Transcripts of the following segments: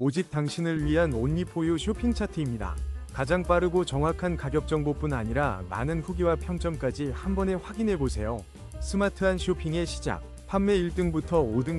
오직 당신을 위한 온리포유 쇼핑 차트입니다. 가장 빠르고 정확한 가격 정보뿐 아니라 많은 후기와 평점까지 한 번에 확인해 보세요. 스마트한 쇼핑의 시작. 판매 1등부터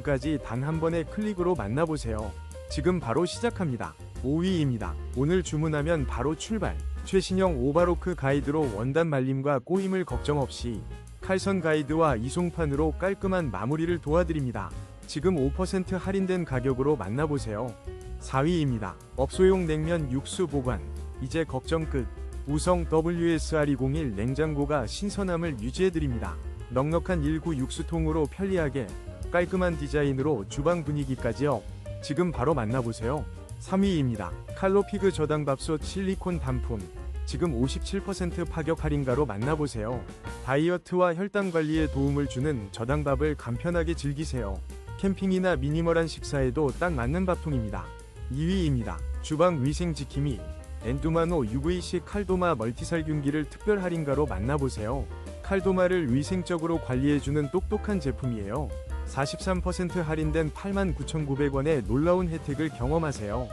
5등까지 단 한 번의 클릭으로 만나보세요. 지금 바로 시작합니다. 5위입니다. 오늘 주문하면 바로 출발. 최신형 오바로크 가이드로 원단 말림과 꼬임을 걱정 없이 칼선 가이드와 이송판으로 깔끔한 마무리를 도와드립니다. 지금 5% 할인된 가격으로 만나보세요. 4위입니다. 업소용 냉면 육수 보관. 이제 걱정 끝. 우성 WSR201 냉장고가 신선함을 유지해드립니다. 넉넉한 1구 육수통으로 편리하게 깔끔한 디자인으로 주방 분위기까지 업. 지금 바로 만나보세요. 3위입니다. 칼로피그 저당밥솥 실리콘 단품. 지금 57% 파격 할인가로 만나보세요. 다이어트와 혈당 관리에 도움을 주는 저당밥을 간편하게 즐기세요. 캠핑이나 미니멀한 식사에도 딱 맞는 밥통입니다. 2위입니다. 주방 위생 지킴이 엔두마노 UVC 칼도마 멀티살균기를 특별 할인가로 만나보세요. 칼도마를 위생적으로 관리해주는 똑똑한 제품이에요. 43% 할인된 89,900원의 놀라운 혜택을 경험하세요.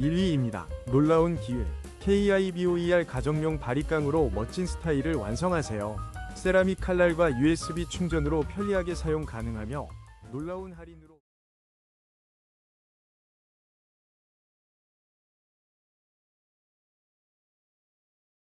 1위입니다. 놀라운 기회. KIBOER 가정용 바리깡으로 멋진 스타일을 완성하세요. 세라믹 칼날과 USB 충전으로 편리하게 사용 가능하며 놀라운 할인으로